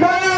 Bye.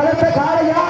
வளர்த்த காளையா?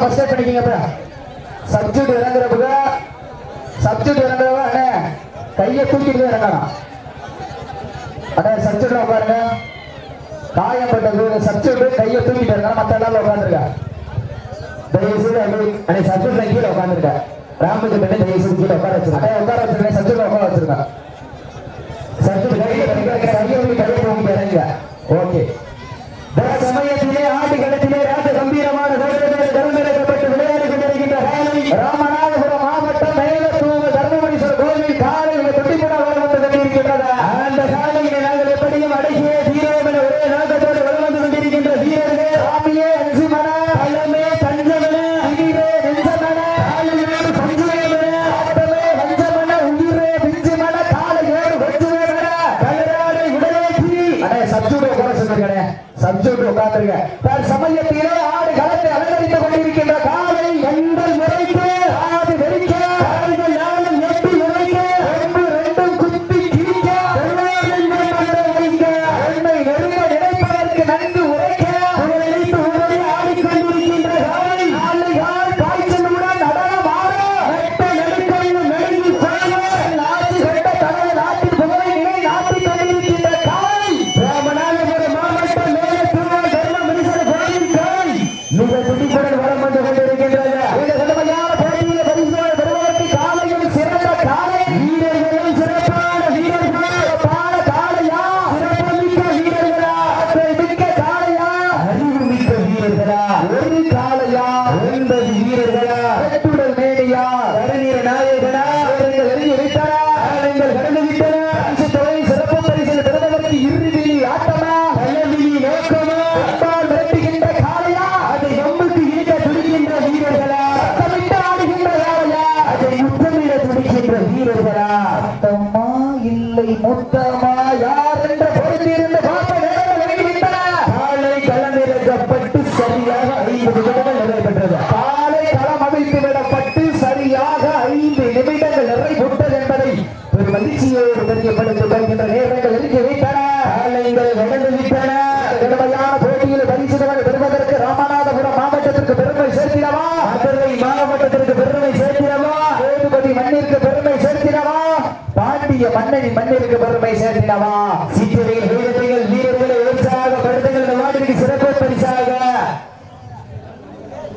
First eight பண்ணிக்கிங்க அப்புறம். சப்ஜெக்ட் இறங்குறப்ப சப்ஜெக்ட் இறங்குறவ அண்ணே கையை தூக்கிட்டு இறங்கணும். அண்ணே சப்ஜெக்ட்ல உட்காருங்க. காயப்பட்டது சப்ஜெக்ட் கையை தூக்கிட்டு இறங்கணும். மற்ற எல்லாரும் உட்காந்துருக்க தயவுசெய்து அன்னை சப்ஜெக்ட்ல கீழே உட்காந்துருக்க ராமஜி பண்ணி தயவுசெய்து கீழே உட்கார வச்சிருக்கேன் அண்ணே உட்கார வச்சிருக்கேன் சப்ஜெக்ட்ல உட்கார வச்சிருக்கேன் சப்ஜெக்ட் கையை கையை கையை இறங்க ஓகே சமயம் பாருங்க. சமயத்திலே ஆடு களத்தை அலங்கரித்துக் கொண்டிருக்கின்ற காலை எங்கள் முறைக்கு ஆடு வெறிக்க நன்றி கொடை சேர்த்திடவா சித்திரையில் வீரத்தைகள் வீரர்களை உற்சாக படுத்துகள் இந்த மாதிரி சிறப்பு பரிசாக.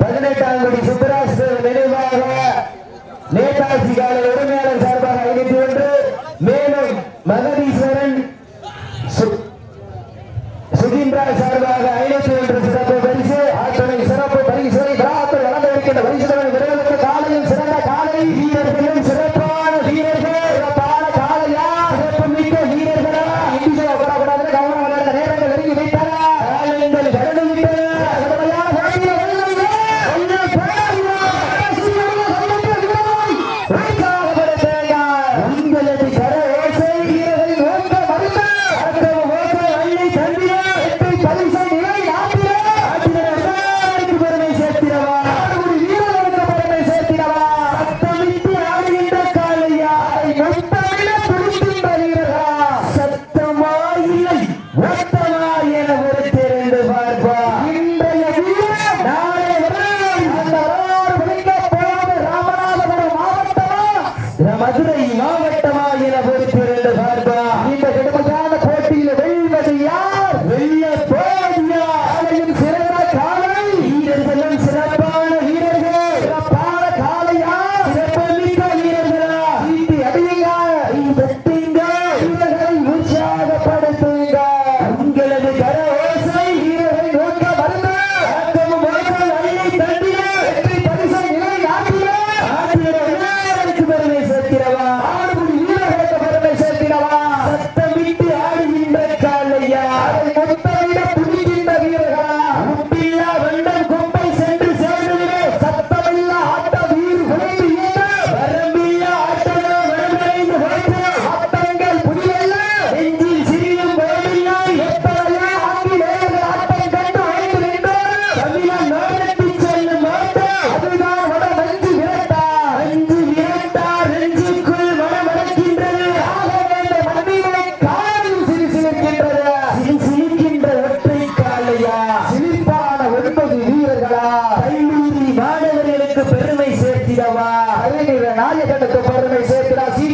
பதினெட்டாம் கோடி சுப்பராசு நினைவாக நேதாஜி கால உரிமையாளர் சார்பாக ஐநூத்தி ஒன்று மேலும் மகதீஸ்வரன் சுகீந்திரா சார்பாக ஐநூத்தி ஒன்று சிறப்பு பரிசு ஆற்றலை சிறப்பு பரிசு வழங்க இருக்கின்ற பரிசு காலையில் சிறந்த காலை வீரர்களும் சிறப்பு மதுரை மாவட்டமாக என பொறுப்பிருந்த சார் கல்லூரி மாணவர்களுக்கு பெருமை சேர்த்திடவா? நாயகனுக்கு பெருமை சேர்த்திடா? சீ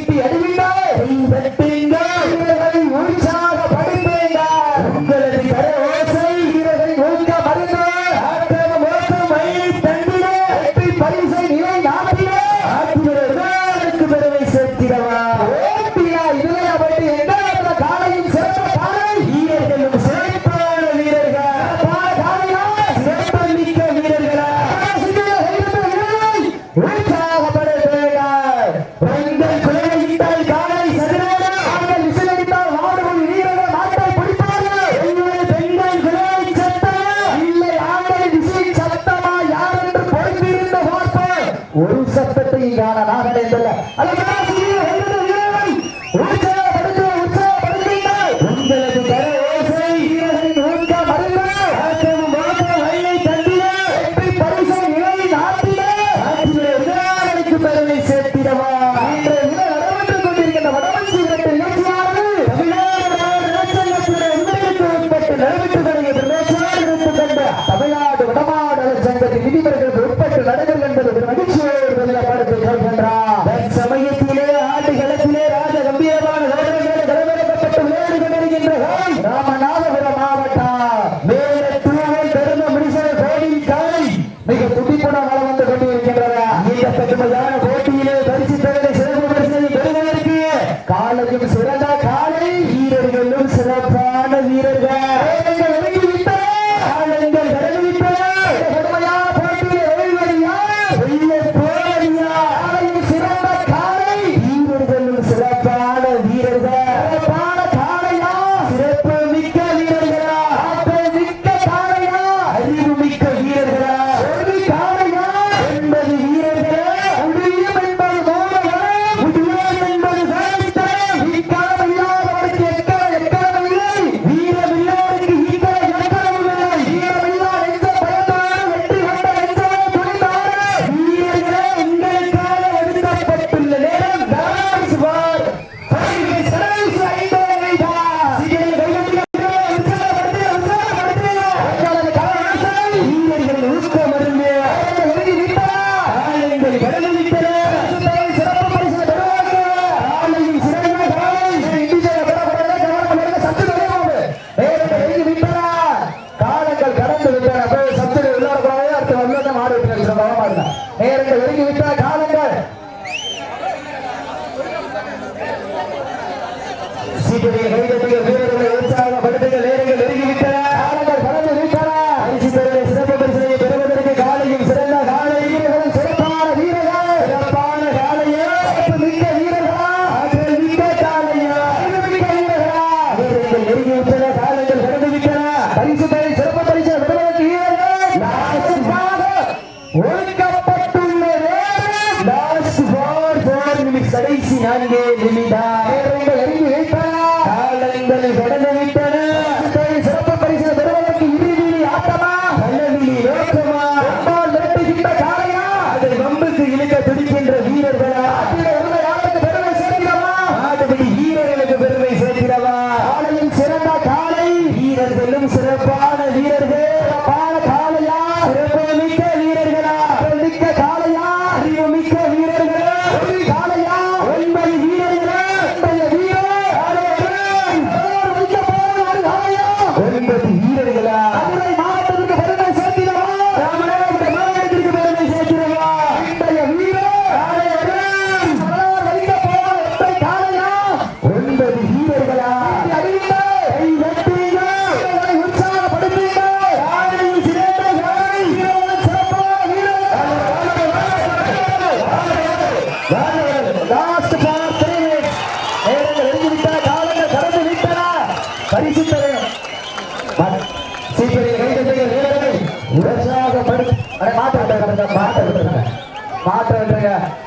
Kanan, Nagan, and the కూడా బలవంతుడి Ora, para ele, é বন্দে ভূমিধা